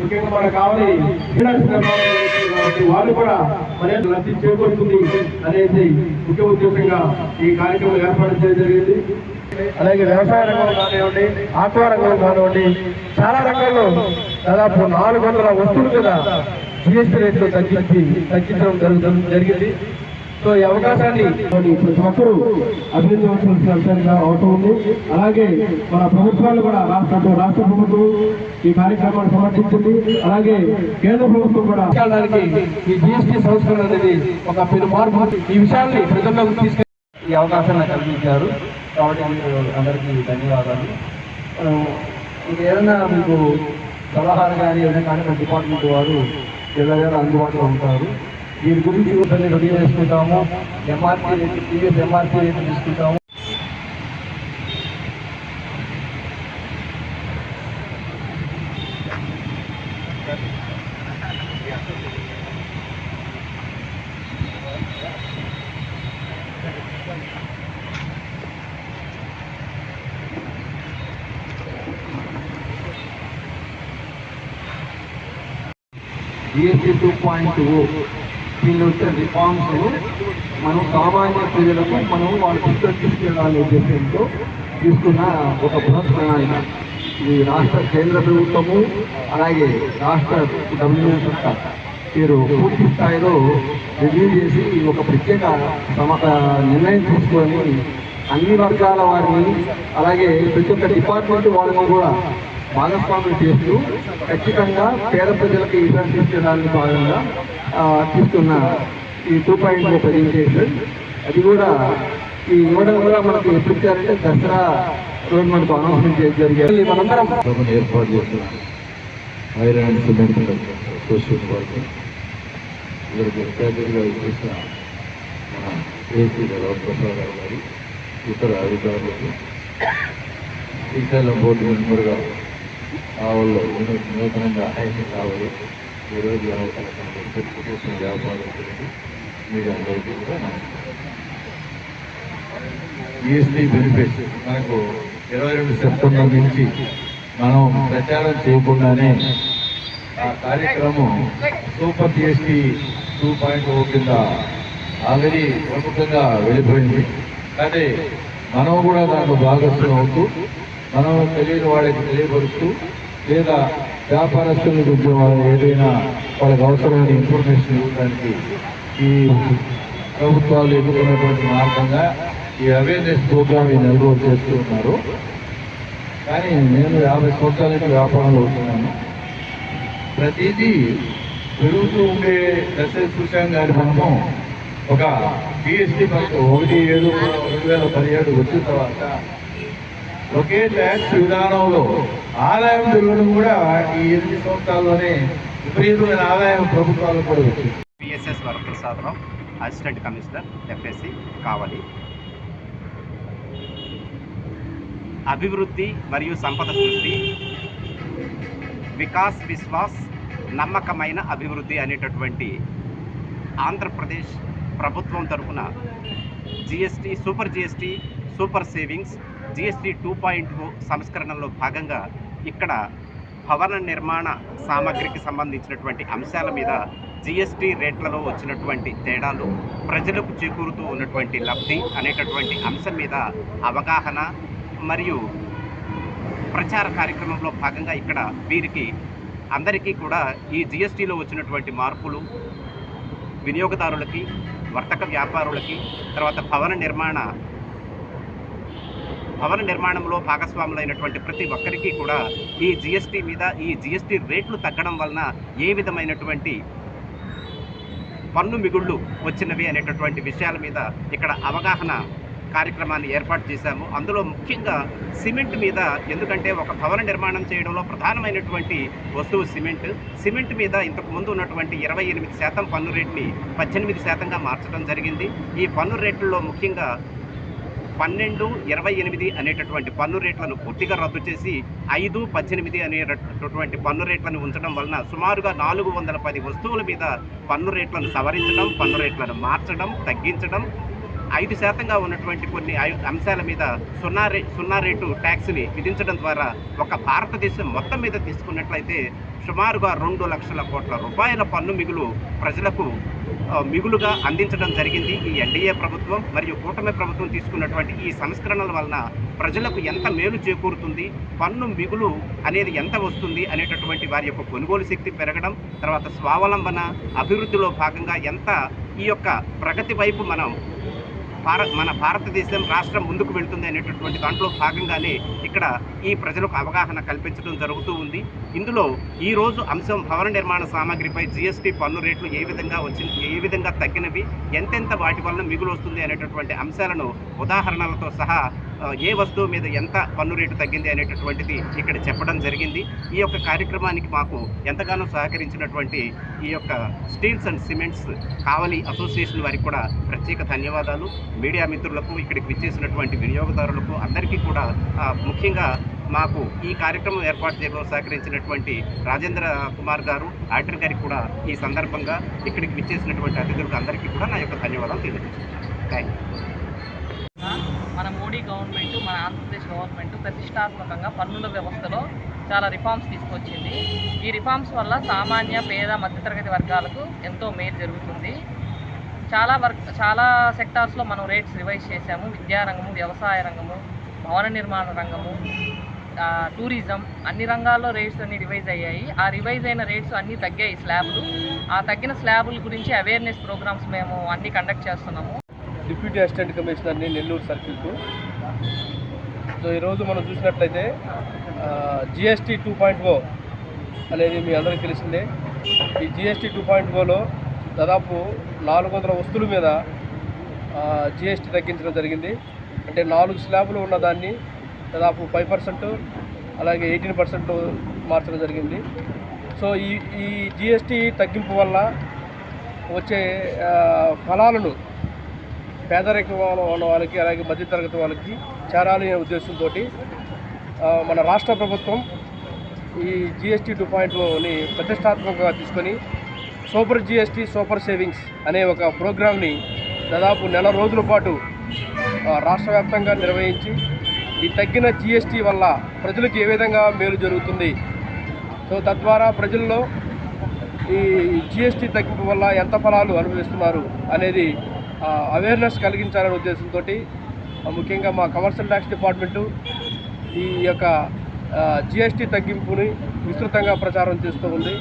ముఖ్యంగా మనకు కావాలి. వాళ్ళు కూడా మరి లబ్ధి చేకూరుతుంది అనేది ముఖ్య ఉద్దేశంగా ఈ కార్యక్రమం ఏర్పాటు చేయడం జరిగింది. అలాగే వ్యవసాయ రంగం కానివ్వండి ఆత్మ రంగం కానివ్వండి చాలా రంగాల్లో దాదాపు నాలుగు వందల వస్తువులు కదా జిఎస్టీ రేట్లు తగ్గించి తగ్గించడం జరుగుతుంది జరిగింది. సో ఈ అవకాశాన్ని ప్రతి ఒక్కరూ అభినందించవలసిన అంశంగా అవసరం ఉంది. అలాగే మన ప్రభుత్వాలు కూడా రాష్ట్ర రాష్ట్ర ప్రభుత్వం ఈ కార్యక్రమాన్ని సమర్థించింది. అలాగే కేంద్ర ప్రభుత్వం కూడా ఈ జిఎస్టీ సంస్కరణ అనేది ఒక పెను మార్పు. ఈ విషయాన్ని ప్రజల్లోకి తీసుకెళ్ళి ఈ అవకాశాన్ని కల్పించారు. కాబట్టి అందరికీ ధన్యవాదాలు. ఇది ఏదైనా మీకు సలహాలు కానీ ఏదైనా కానీ మన డిపార్ట్మెంట్ వారు ఏదైనా అందుబాటులో ఉంటారు. దీని గురించి కూడా రెడీ చేసుకుంటాము MRP rate TVS MRP rate తీసుకుంటాము జిఎస్టీ టూ పాయింట్ ఓ దీనిలో వచ్చే రిఫార్మ్స్ మనం సామాన్య ప్రజలకు మనం వాళ్ళు దృష్టిలో తీసుకెళ్ళాలనే ఉద్దేశంతో తీసుకున్న ఒక బృహత్ ప్రణాళిక ఇది రాష్ట్ర కేంద్ర ప్రభుత్వము అలాగే రాష్ట్ర డబ్ల్యూఎస్ మీరు పూర్తి స్థాయిలో రివ్యూ చేసి ఒక ప్రత్యేక సమ నిర్ణయం తీసుకోవాలని అన్ని వర్గాల వారిని అలాగే ప్రతి ఒక్క డిపార్ట్మెంట్ వాళ్ళని కూడా భాగస్వామ్యం చేస్తూ ఖచ్చితంగా పేద ప్రజలకు ఇబ్బంది తీర్చడానికి భాగంగా తీసుకున్న ఈ టూ పాయింట్ ప్రజెంటేషన్ అది కూడా ఈ ఇవ్వడం కూడా మనకు ఎప్పుడు ఇచ్చారంటే దసరా రోజు మనకు అనౌన్స్మెంట్ చేయడం జరిగింది. మనందరం ఏర్పాటు చేస్తున్నాం ఐరన్ అండ్ సిమెంట్ అసోసియేషన్ వారికి. ఇద్దరికి ముఖ్య ఇచ్చేసిన మన ఏసీ ప్రసాద్ గారు. ఇతర అధికారులకు శ్రీశైలం బోర్డు మెంబర్గా ఆవల్లో నూతనంగా ఆయన కావాలి. ఈరోజు అవకాశం చేసిన వ్యాపారస్తులకు మీకు అందరికీ కూడా జిఎస్టీ బెనిఫిట్స్ మనకు ఇరవై రెండు సెప్టెంబర్ నుంచి మనం ప్రచారం చేయకుండానే ఆ కార్యక్రమం super GST two point O కింద ఆల్రెడీ ప్రముఖంగా వెళ్ళిపోయింది. కానీ మనం కూడా దాంట్లో భాగస్వామి అవుతూ మనం తెలియని వాళ్ళకి తెలియపరుస్తూ లేదా వ్యాపారస్తులకు ఉద్యోగాలు ఏదైనా వాళ్ళకి అవసరమైన ఇన్ఫర్మేషన్ ఇవ్వడానికి ఈ ప్రభుత్వాలు ఎదుర్కొనేటువంటి మార్గంగా ఈ అవేర్నెస్ ప్రోగ్రామ్ ఈ నెల రోజు చేస్తూ ఉన్నారు. కానీ నేను యాభై సంవత్సరాల నుంచి వ్యాపారంలో ఉంటున్నాను. ప్రతిదీ పెరుగుతూ ఉండే దశ చూశాం కానీ మనము ఒక జిఎస్టీ మనకు ఒకటి ఏడు రెండు వేల పదిహేడు వచ్చిన తర్వాత ఒకే ట్యాక్స్ విధానంలో ఆదాయం పెరగడం కూడా ఈ ఎనిమిది సంవత్సరాల్లోనే విపరీతమైన ఆదాయం ప్రభుత్వాలకు కూడా వచ్చింది. PSS Varaprasadarao assistant commissioner FSC Kavali అభివృద్ధి మరియు సంపద సృష్టి వికాస్ విశ్వాస్ నమ్మకమైన అభివృద్ధి అనేటటువంటి ఆంధ్రప్రదేశ్ ప్రభుత్వం తరఫున GST super GST super savings GST two point సంస్కరణలో భాగంగా ఇక్కడ భవన నిర్మాణ సామగ్రికి సంబంధించినటువంటి అంశాల మీద జిఎస్టీ రేట్లలో వచ్చినటువంటి తేడాలు ప్రజలకు చేకూరుతూ ఉన్నటువంటి లబ్ధి అనేటటువంటి అంశం మీద అవగాహన మరియు ప్రచార కార్యక్రమంలో భాగంగా ఇక్కడ వీరికి అందరికీ కూడా ఈ జిఎస్టీలో వచ్చినటువంటి మార్పులు వినియోగదారులకి వర్తక వ్యాపారులకి తర్వాత భవన నిర్మాణ భవన నిర్మాణంలో భాగస్వాములైనటువంటి ప్రతి ఒక్కరికి కూడా ఈ జిఎస్టీ మీద ఈ జిఎస్టీ రేట్లు తగ్గడం వలన ఏ విధమైనటువంటి పన్ను మిగుళ్ళు వచ్చినవి అనేటటువంటి విషయాల మీద ఇక్కడ అవగాహన కార్యక్రమాన్ని ఏర్పాటు చేశాము. అందులో ముఖ్యంగా సిమెంట్ మీద ఎందుకంటే ఒక భవన నిర్మాణం చేయడంలో ప్రధానమైనటువంటి వస్తువు సిమెంట్. సిమెంట్ మీద ఇంతకు ముందు ఉన్నటువంటి ఇరవై ఎనిమిది శాతం పన్ను రేట్ని పద్దెనిమిది శాతంగా మార్చడం జరిగింది. ఈ పన్ను రేట్లలో ముఖ్యంగా పన్నెండు ఇరవై ఎనిమిది అనేటటువంటి పన్ను రేట్లను పూర్తిగా రద్దు చేసి ఐదు పద్దెనిమిది అనేటటువంటి పన్ను రేట్లను ఉంచడం వలన సుమారుగా నాలుగు వందల పది వస్తువుల మీద పన్ను రేట్లను సవరించడం పన్ను రేట్లను మార్చడం తగ్గించడం ఐదు శాతంగా ఉన్నటువంటి కొన్ని ఐ- అంశాల మీద సున్నా రే సున్నా రేటు ట్యాక్స్ని విధించడం ద్వారా ఒక భారతదేశం మొత్తం మీద తీసుకున్నట్లయితే సుమారుగా రెండు లక్షల కోట్ల రూపాయల పన్ను మిగులు ప్రజలకు మిగులుగా అందించడం జరిగింది. ఈ ఎన్డీఏ ప్రభుత్వం మరియు కూటమి ప్రభుత్వం తీసుకున్నటువంటి ఈ సంస్కరణల వలన ప్రజలకు ఎంత మేలు చేకూరుతుంది పన్ను మిగులు అనేది ఎంత వస్తుంది అనేటటువంటి వారి యొక్క కొనుగోలు శక్తి పెరగడం తర్వాత స్వావలంబన అభివృద్ధిలో భాగంగా ఎంత ఈ యొక్క ప్రగతి వైపు మనం భారత్ మన భారతదేశం రాష్ట్రం ముందుకు వెళ్తుంది అనేటటువంటి దాంట్లో భాగంగానే ఇక్కడ ఈ ప్రజలకు అవగాహన కల్పించడం జరుగుతూ ఉంది. ఇందులో ఈ రోజు అంశం భవన నిర్మాణ సామాగ్రిపై జిఎస్టీ పన్ను రేట్లు ఏ విధంగా వచ్చింది ఏ విధంగా తగ్గినవి ఎంతెంత వాటి వలన మిగులు వస్తుంది అనేటటువంటి అంశాలను ఉదాహరణలతో సహా ఏ వస్తువు మీద ఎంత పన్ను రేటు తగ్గింది అనేటటువంటిది ఇక్కడ చెప్పడం జరిగింది. ఈ యొక్క కార్యక్రమానికి మాకు ఎంతగానో సహకరించినటువంటి ఈ యొక్క steels and cements Kavali association వారికి కూడా ప్రత్యేక ధన్యవాదాలు. మీడియా మిత్రులకు ఇక్కడికి విచ్చేసినటువంటి వినియోగదారులకు అందరికీ కూడా ముఖ్యంగా మాకు ఈ కార్యక్రమం ఏర్పాటు చేయడంలో సహకరించినటువంటి రాజేంద్ర కుమార్ గారు ఆడిటర్ గారికి కూడా ఈ సందర్భంగా ఇక్కడికి విచ్చేసినటువంటి అతిథులకు అందరికీ కూడా నా యొక్క ధన్యవాదాలు తెలియజేస్తున్నాను. థ్యాంక్ యూ మన మోడీ గవర్నమెంట్ మన ఆంధ్రప్రదేశ్ గవర్నమెంట్ ప్రతిష్టాత్మకంగా పన్నుల వ్యవస్థలో చాలా రిఫార్మ్స్ తీసుకొచ్చింది. ఈ రిఫార్మ్స్ వల్ల సామాన్య పేద మధ్యతరగతి వర్గాలకు ఎంతో మేలు జరుగుతుంది. చాలా వర్క్ చాలా సెక్టార్స్లో మనం రేట్స్ రివైజ్ చేశాము. విద్యారంగము వ్యవసాయ రంగము భవన నిర్మాణ రంగము టూరిజం అన్ని రంగాల్లో రేట్స్ అన్ని రివైజ్ అయ్యాయి. ఆ రివైజ్ అయిన రేట్స్ అన్నీ తగ్గాయి స్లాబ్లు ఆ తగ్గిన స్లాబుల గురించి అవేర్నెస్ ప్రోగ్రామ్స్ మేము అన్ని కండక్ట్ చేస్తున్నాము. డిప్యూటీ అసిస్టెంట్ కమిషనర్ని నెల్లూరు సర్కిల్కు సో ఈరోజు మనం చూసినట్లయితే జిఎస్టీ టూ పాయింట్ ఓ అనేది మీ అందరికీ తెలిసిందే. ఈ జిఎస్టీ టూ పాయింట్ ఓలో దాదాపు నాలుగు వందల వస్తువుల మీద జిఎస్టీ తగ్గించడం జరిగింది. అంటే నాలుగు స్లాబులు ఉన్న దాన్ని దాదాపు ఫైవ్ పర్సెంట్ అలాగే ఎయిటీన్ పర్సెంట్ మార్చడం జరిగింది. సో ఈ ఈ జిఎస్టీ తగ్గింపు వల్ల వచ్చే ఫలాలను పేదరికం ఉన్న వాళ్ళకి అలాగే మధ్యతరగతి వాళ్ళకి చేరాలి అనే ఉద్దేశంతో మన రాష్ట్ర ప్రభుత్వం ఈ జిఎస్టీ టూ పాయింట్ని ప్రతిష్టాత్మకంగా తీసుకొని సూపర్ జిఎస్టీ సూపర్ సేవింగ్స్ అనే ఒక ప్రోగ్రామ్ని దాదాపు నెల రోజుల పాటు రాష్ట్ర వ్యాప్తంగా నిర్వహించి ఈ తగ్గిన జిఎస్టీ వల్ల ప్రజలకు ఏ విధంగా మేలు జరుగుతుంది? సో తద్వారా ప్రజల్లో ఈ జిఎస్టీ తగ్గింపు వల్ల ఎంత ఫలాలు అనుభవిస్తున్నారు అనేది అవేర్నెస్ కలిగించాలనే ఉద్దేశంతో ముఖ్యంగా మా కమర్షియల్ ట్యాక్స్ డిపార్ట్మెంటు ఈ యొక్క జిఎస్టీ తగ్గింపుని విస్తృతంగా ప్రచారం చేస్తూ ఉంది.